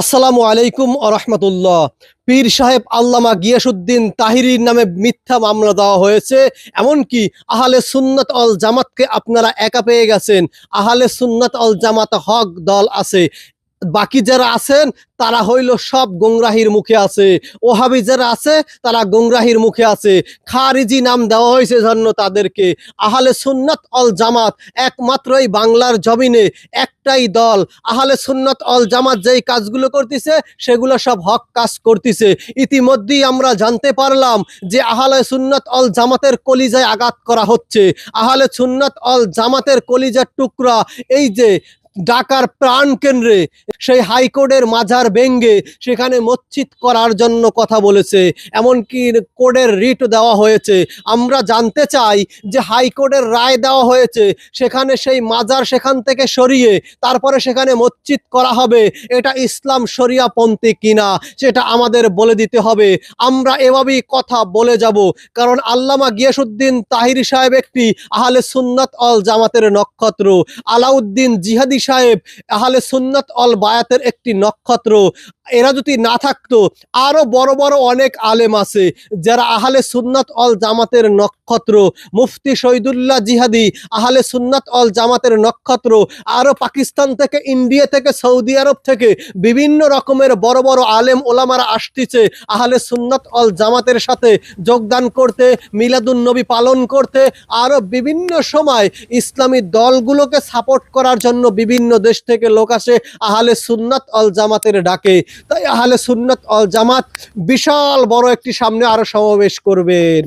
আসসালামু আলাইকুম আরহামতুল্লাহ পীর সাহেব আল্লামা গিয়াসুদ্দিন তাহিরির নামে মিথ্যা মামলা দেওয়া হয়েছে, এমনকি আহালে সুন্নত অল জামাতকে আপনারা একা পেয়ে গেছেন। আহালে সুন্নত অল জামাত হক দল আছে। বাকি যারা আছেন, তারা হইল সব গোংরাহির মুখে আছে। ওহাবি যারা আছে, তারা গোংরাহির মুখে আছে। খারিজি নাম দেওয়া হয়েছে জন্য তাদেরকে। আহলে সুন্নত অল জামাত একমাত্রই বাংলার জমিনে একটাই দল। আহলে সুন্নত অল জামাত যেই কাজগুলো করতেছে, সেগুলো সব হক কাজ করতেছে। ইতিমধ্যেই আমরা জানতে পারলাম যে আহলে সুন্নত অল জামাতের কলিজায় আঘাত করা হচ্ছে। আহলে সুন্নত অল জামাতের কলিজার টুকরা, এই যে ঢাকার প্রাণ কেন্দ্রে সেই হাইকোর্টের মাঝার বেঙ্গে সেখানে মচ্ছিত করার জন্য কথা বলেছে। এমনকি কোর্টের রিট দেওয়া হয়েছে। আমরা জানতে চাই যে হাইকোর্টের রায় দেওয়া হয়েছে, সেখানে সেই মাজার সেখান থেকে সরিয়ে তারপরে সেখানে মচ্ছিত করা হবে, এটা ইসলাম শরিয়াপন্থী কিনা, সেটা আমাদের বলে দিতে হবে। আমরা এভাবেই কথা বলে যাব। কারণ আল্লামা গিয়াসুদ্দিন তাহিরি সাহেব একটি আহলে সুন্নত অল জামাতের নক্ষত্র। আলাউদ্দিন জিহাদি সাহেব আহলে সুন্নত অল বায়াতের একটি নক্ষত্র। এরা যদি না থাকতো, আরও বড় বড় অনেক আলেম আছে যারা আহলে সুন্নত অল জামাতের নক্ষত্র, মুফতি শহীদুল্লাহ জিহাদি, আহলে সুন্নত অল জামাতের নক্ষত্র, আরও পাকিস্তান থেকে, ইন্ডিয়া থেকে, সৌদি আরব থেকে বিভিন্ন রকমের বড় বড় আলেম ওলামারা আসতেছে আহলে সুন্নত অল জামাতের সাথে যোগদান করতে, মিলাদুন নবী পালন করতে, আরও বিভিন্ন সময় ইসলামী দলগুলোকে সাপোর্ট করার জন্য বিভিন্ন দেশ থেকে লোক আসে আহলে সুন্নত অল জামাতের ডাকে। তাই আহলে সুন্নত অল জামাত বিশাল বড় একটি সামনে আরও সমাবেশ করবেন।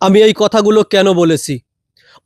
আমি এই কথাগুলো কেন বলেছি?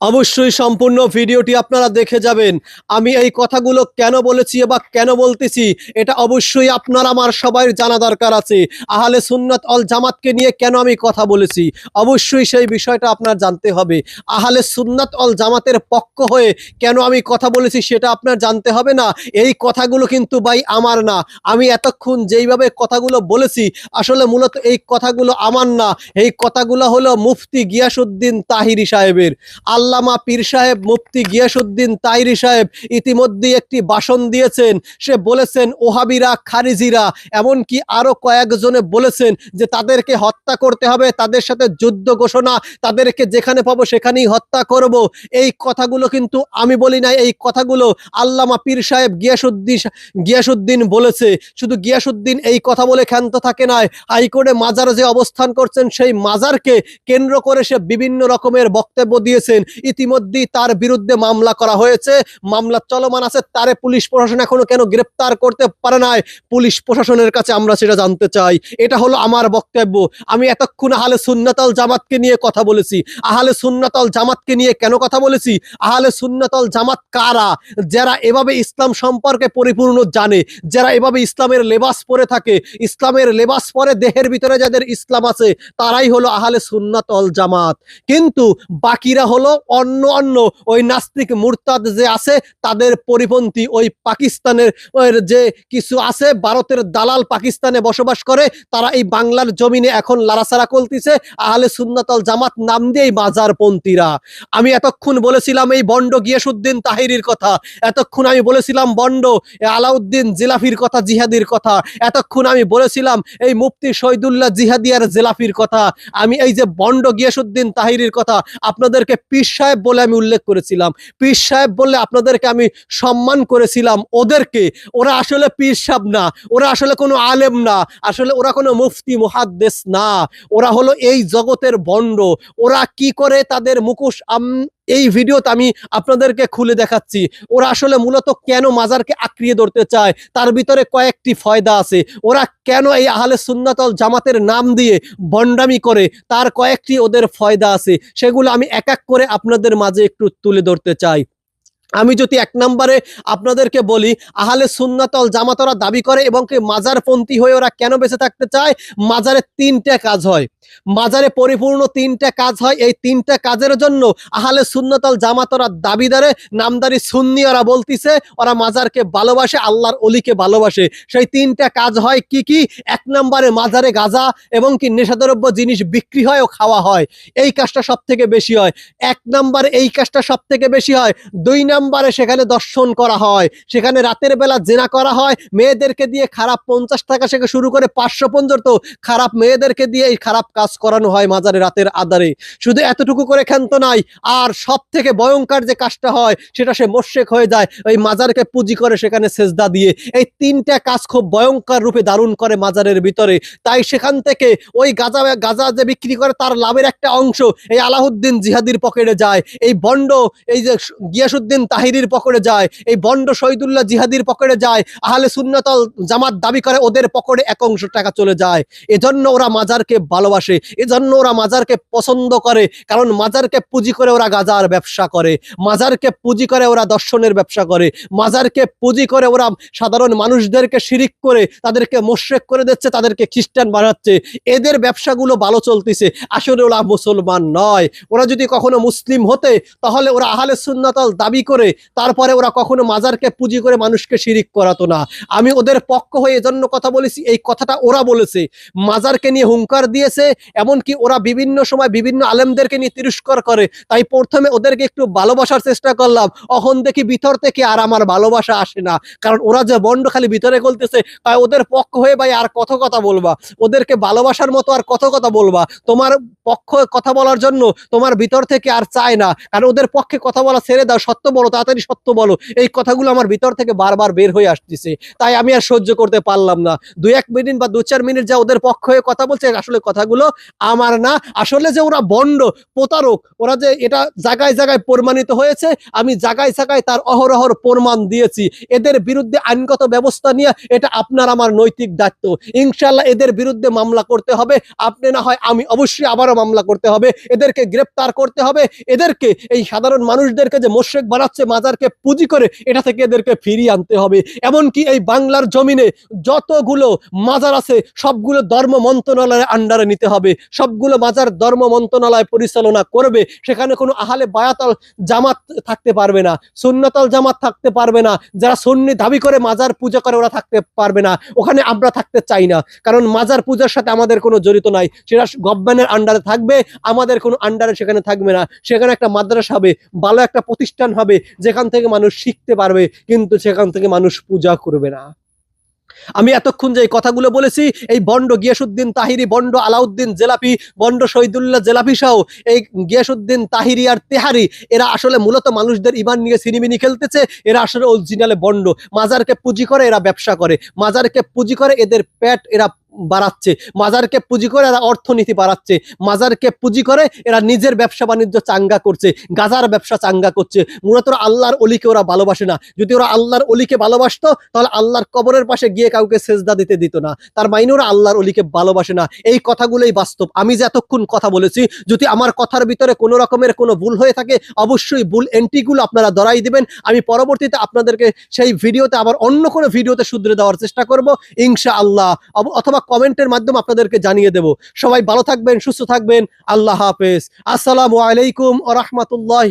অবশ্যই সম্পূর্ণ ভিডিওটি আপনারা দেখে যাবেন। আমি এই কথাগুলো কেন বলেছি বা কেন বলতেছি, এটা অবশ্যই আপনার আমার সবাই জানা দরকার আছে। আহলে সুন্নত অল জামাতকে নিয়ে কেন আমি কথা বলেছি? অবশ্যই সেই বিষয়টা আপনার জানতে হবে। আহলে সুন্নত অল জামাতের পক্ষ হয়ে কেন আমি কথা বলেছি সেটা আপনার জানতে হবে না। এই কথাগুলো কিন্তু ভাই আমার না। আমি এতক্ষণ যেইভাবে কথাগুলো বলেছি, আসলে মূলত এই কথাগুলো আমার না। এই কথাগুলো হলো মুফতি গিয়াসুদ্দিন তাহিরি সাহেবের। আল্লামা পীর সাহেব মুফতি গিয়াসুদ্দিন তাইরি সাহেব ইতিমধ্যে একটি ভাষণ দিয়েছেন। সে বলেছেন, ওহাবিরা, খারিজিরা, এমনকি আরও কয়েকজনে বলেছেন যে তাদেরকে হত্যা করতে হবে, তাদের সাথে যুদ্ধ ঘোষণা, তাদেরকে যেখানে পাবো সেখানেই হত্যা করব। এই কথাগুলো কিন্তু আমি বলি না এই কথাগুলো আল্লামা পীর সাহেব গিয়াসুদ্দিন গিয়াসুদ্দিন বলেছে। শুধু গিয়াসুদ্দিন এই কথা বলে ক্ষান্ত থাকে নাই, হাইকোর্টে মাজার যে অবস্থান করছেন, সেই মাজারকে কেন্দ্র করে সে বিভিন্ন রকমের বক্তব্য দিয়েছেন। ইতিমধ্যেই তার বিরুদ্ধে মামলা করা হয়েছে। মামলা চলমান আছে, তারে পুলিশ প্রশাসন এখনও কেন গ্রেপ্তার করতে পারে নাই? পুলিশ প্রশাসনের কাছে আমরা সেটা জানতে চাই। এটা হলো আমার বক্তব্য। আমি এতক্ষণ আহলে সুন্নাতল জামাতকে নিয়ে কথা বলেছি। আহলে সুন্নাতল জামাতকে নিয়ে কেন কথা বলেছি? আহলে সুন্নাতল জামাত কারা? যারা এভাবে ইসলাম সম্পর্কে পরিপূর্ণ জানে, যারা এভাবে ইসলামের লেবাস পরে থাকে, ইসলামের লেবাস পরে দেহের ভিতরে যাদের ইসলাম আছে, তারাই হলো আহলে সুন্নাতল জামাত। কিন্তু বাকিরা হলো অন্য অন্য ওই নাস্তিক মুরতাদ যে আছে, তাদের পরিপন্থী ওই পাকিস্তানের যে কিছু আছে, ভারতের দালাল পাকিস্তানে বসবাস করে, তারা এই বাংলার জমিনে এখন লারাসারা করতেছে, আহলে সুন্নাতল জামাত নাম দিয়ে এই বাজারপন্থীরা। আমি এতক্ষণ বলেছিলাম এই বন্ড গিয়াসুদ্দিন তাহিরির কথা, এতক্ষণ আমি বলেছিলাম বন্ড আলাউদ্দিন জিলাফির কথা, জিহাদির কথা, এতক্ষণ আমি বলেছিলাম এই মুফতি শহীদুল্লাহ জিহাদিয়ার জেলাফির কথা। আমি এই যে বন্ড গিয়াসুদ্দিন তাহিরির কথা, আপনাদেরকে পীর সাহেব বলে আমি উল্লেখ করেছিলাম। পীর সাহেব বললে আপনাদেরকে আমি সম্মান করেছিলাম ওদেরকে। ওরা আসলে পীর সাহেব না, ওরা আসলে কোনো আলেম না, আসলে ওরা কোনো মুফতি, মুহাদ্দেস না। ওরা হলো এই জগতের বন্ড। ওরা কি করে তাদের মুখোশ এই ভিডিওতে আমি আপনাদেরকে খুলে দেখাচ্ছি, ওরা আসলে মূলত কেন মাজারকে আঁকড়িয়ে ধরতে চায়, তার ভিতরে কয়েকটি ফয়দা আছে। ওরা কেন এই আহলে সুন্নাতল জামাতের নাম দিয়ে বন্ডামি করে, তার কয়েকটি ওদের ফয়দা আছে, সেগুলো আমি এক এক করে আপনাদের মাঝে একটু তুলে ধরতে চাই। আমি যদি এক নম্বরে আপনাদেরকে বলি, আহলে সুন্নাতল জামাতরা দাবি করে এবং কি মাজারপন্থী হয়ে ওরা কেন বেঁচে থাকতে চায়? মাজারে তিনটে কাজ হয়। মাজারে পরিপূর্ণ তিনটা কাজ হয়। এই তিনটা কাজের জন্য আহলে সুন্নতল জামাতরা দাবিদারে নামদারি সুন্নি ওরা বলতিছে, ওরা মাজারকে ভালোবাসে, আল্লাহর অলিকে ভালোবাসে। সেই তিনটা কাজ হয় কি কি? এক নম্বরে মাজারে গাজা এবং কি নেশাদ্রব্য জিনিস বিক্রি হয় ও খাওয়া হয়। এই কাজটা সব থেকে বেশি হয়। এক নম্বরে এই কাজটা সব থেকে বেশি হয়। দুই নম্বরে সেখানে দর্শন করা হয়। সেখানে রাতের বেলা জেনা করা হয়। মেয়েদেরকে দিয়ে খারাপ পঞ্চাশ টাকা থেকে শুরু করে পাঁচশো পর্যন্ত খারাপ মেয়েদেরকে দিয়ে এই খারাপ কাজ করানো হয় মাজারে রাতের আদারে শুধু এতটুকু করে ক্ষান্ত নাই, আর সব থেকে ভয়ঙ্কর যে কাজটা হয়, সেটা সে মোশেক হয়ে যায়, ওই মাজারকে পুঁজি করে সেখানে সেজদা দিয়ে। এই তিনটা কাজ খুব ভয়ঙ্কর রূপে দারুণ করে মাজারের ভিতরে। তাই সেখান থেকে ওই গাজা গাজা যে বিক্রি করে তার লাভের একটা অংশ এই আলাউদ্দিন জিহাদির পকেটে যায়। এই বন্ড, এই যে গিয়াসুদ্দিন তাহিরির পকেটে যায়। এই বন্ড শহীদুল্লাহ জিহাদির পকেটে যায়। আহলে সুন্নতল জামাত দাবি করে ওদের পকেটে এক অংশ টাকা চলে যায়। এজন্য ওরা মাজারকে ভালোবাসে। এজন্য ওরা মাজারকে পছন্দ করে, কারণ মাজারকে পুঁজি করে ওরা গাজার ব্যবসা করে, মাজারকে পুঁজি করে ওরা দর্শনের ব্যবসা করে, মাজারকে পুঁজি করে ওরা সাধারণ মানুষদেরকে শিরিক করে, তাদেরকে মোশেক করে দিচ্ছে, তাদেরকে খ্রিস্টান বানাচ্ছে। এদের ব্যবসাগুলো ভালো চলতেছে। আসলে ওরা মুসলমান নয়। ওরা যদি কখনো মুসলিম হতে, তাহলে ওরা আহলে সুন্নাতল দাবি করে, তারপরে ওরা কখনো মাজারকে পুঁজি করে মানুষকে শিরিক করাতো না। আমি ওদের পক্ষ হয়ে এজন্য কথা বলেছি, এই কথাটা ওরা বলেছে। মাজারকে নিয়ে হুঙ্কার দিয়েছে এমনকি ওরা বিভিন্ন সময় বিভিন্ন আলেমদেরকে নিয়ে তিরস্কার করে। তাই প্রথমে ওদেরকে একটু ভালোবাসার চেষ্টা করলাম। অখন দেখি ভিতর থেকে আর আমার ভালোবাসা আসে না। কারণ ওরা যে বন্ড খালি ভিতরে বলতেছে তাই ওদের পক্ষ হয়ে ভাই আর কত কথা বলবা? ওদেরকে ভালোবাসার মতো আর কত কথা বলবা? তোমার পক্ষ কথা বলার জন্য তোমার ভিতর থেকে আর চায় না। কারণ ওদের পক্ষে কথা বলা ছেড়ে দাও, সত্য বলো, তাড়াতাড়ি সত্য বলো। এই কথাগুলো আমার ভিতর থেকে বারবার বের হয়ে আসতেছে। তাই আমি আর সহ্য করতে পারলাম না। দু এক মিনিট বা দু চার মিনিট যা ওদের পক্ষ হয়ে কথা বলছে, আসলে কথাগুলো আমার না। আসলে যে ওরা বন্ড, প্রতারক, ওরা যে এটা জায়গায় জায়গায় প্রমাণিত হয়েছে, আমি জায়গায় জায়গায় তার অহরহর প্রমাণ দিয়েছি। এদের বিরুদ্ধে আইনগত ব্যবস্থা নিয়ে এটা আপনার আমার নৈতিক দায়িত্ব। ইনশাল্লাহ এদের বিরুদ্ধে মামলা করতে হবে। আপনি না হয় আমি অবশ্যই আবারও মামলা করতে হবে। এদেরকে গ্রেপ্তার করতে হবে। এদেরকে, এই সাধারণ মানুষদেরকে যে মোশেক বানাচ্ছে, মাজারকে পুঁজি করে, এটা থেকে এদেরকে ফিরিয়ে আনতে হবে। এমনকি এই বাংলার জমিনে যতগুলো মাজার আছে, সবগুলো ধর্ম মন্ত্রণালয়ের আন্ডারে নিতে হবে। সবগুলো মাজার ধর্ম মন্ত্রণালয় পরিচালনা করবে। সেখানে কোনো আহালে বায়াতাল জামাত থাকতে পারবে না, সুন্নতল জামাত থাকতে পারবে না, যারা সুন্নি দাবি করে মাজার পূজা করে ওরা থাকতে পারবে না। ওখানে আমরা থাকতে চাই না, কারণ মাজার পূজার সাথে আমাদের কোনো জড়িত নাই। সেটা গভর্নমেন্টের আন্ডারে থাকবে, আমাদের কোনো আন্ডারে সেখানে থাকবে না। সেখানে একটা মাদ্রাসা হবে, ভালো একটা প্রতিষ্ঠান হবে, যেখান থেকে মানুষ শিখতে পারবে, কিন্তু সেখান থেকে মানুষ পূজা করবে না। আমি এতক্ষণ যে কথাগুলো বলেছি, এই বন্ড গিয়াসুদ্দিন তাহিরি, বন্ড আলাউদ্দিন জেলাপি, বন্ড শহীদুল্লাহ জেলাপি সহ এই গিয়াসুদ্দিন তাহিরি আর তেহারি, এরা আসলে মূলত মানুষদের ইমান নিয়ে সিনিমিনি খেলতেছে, এরা আসলে অরিজিনালে বন্ড। মাজারকে পুঁজি করে, এরা ব্যবসা করে। মাজারকে পুঁজি করে, এদের প্যাট এরা বাড়াচ্ছে। মাজারকে পুঁজি করে এরা অর্থনীতি বাড়াচ্ছে। মাজারকে পুঁজি করে এরা নিজের ব্যবসা বাণিজ্য চাঙ্গা করছে। গাজার ব্যবসা চাঙ্গা করছে। মূলত আল্লাহর অলিকে ওরা ভালোবাসে না। যদি ওরা আল্লাহর অলিকে ভালোবাসতো, তাহলে আল্লাহর কবরের পাশে গিয়ে কাউকে সেজদা দিতে দিত না। তার মাইনে ওরা আল্লাহর অলিকে ভালোবাসে না। এই কথাগুলোই বাস্তব। আমি যে এতক্ষণ কথা বলেছি, যদি আমার কথার ভিতরে কোনো রকমের কোনো ভুল হয়ে থাকে, অবশ্যই ভুল এন্ট্রিগুলো আপনারা ধরাই দিবেন। আমি পরবর্তীতে আপনাদেরকে সেই ভিডিওতে আবার অন্য কোনো ভিডিওতে শুধরে দেওয়ার চেষ্টা করব। ইনশা আল্লাহ অব- অথবা কমেন্টের মাধ্যমে আপনাদেরকে জানিয়ে দেব। সবাই ভালো থাকবেন, সুস্থ থাকবেন। আল্লাহ হাফেজ। আসসালামু আলাইকুম আ রহমতুল্লাহ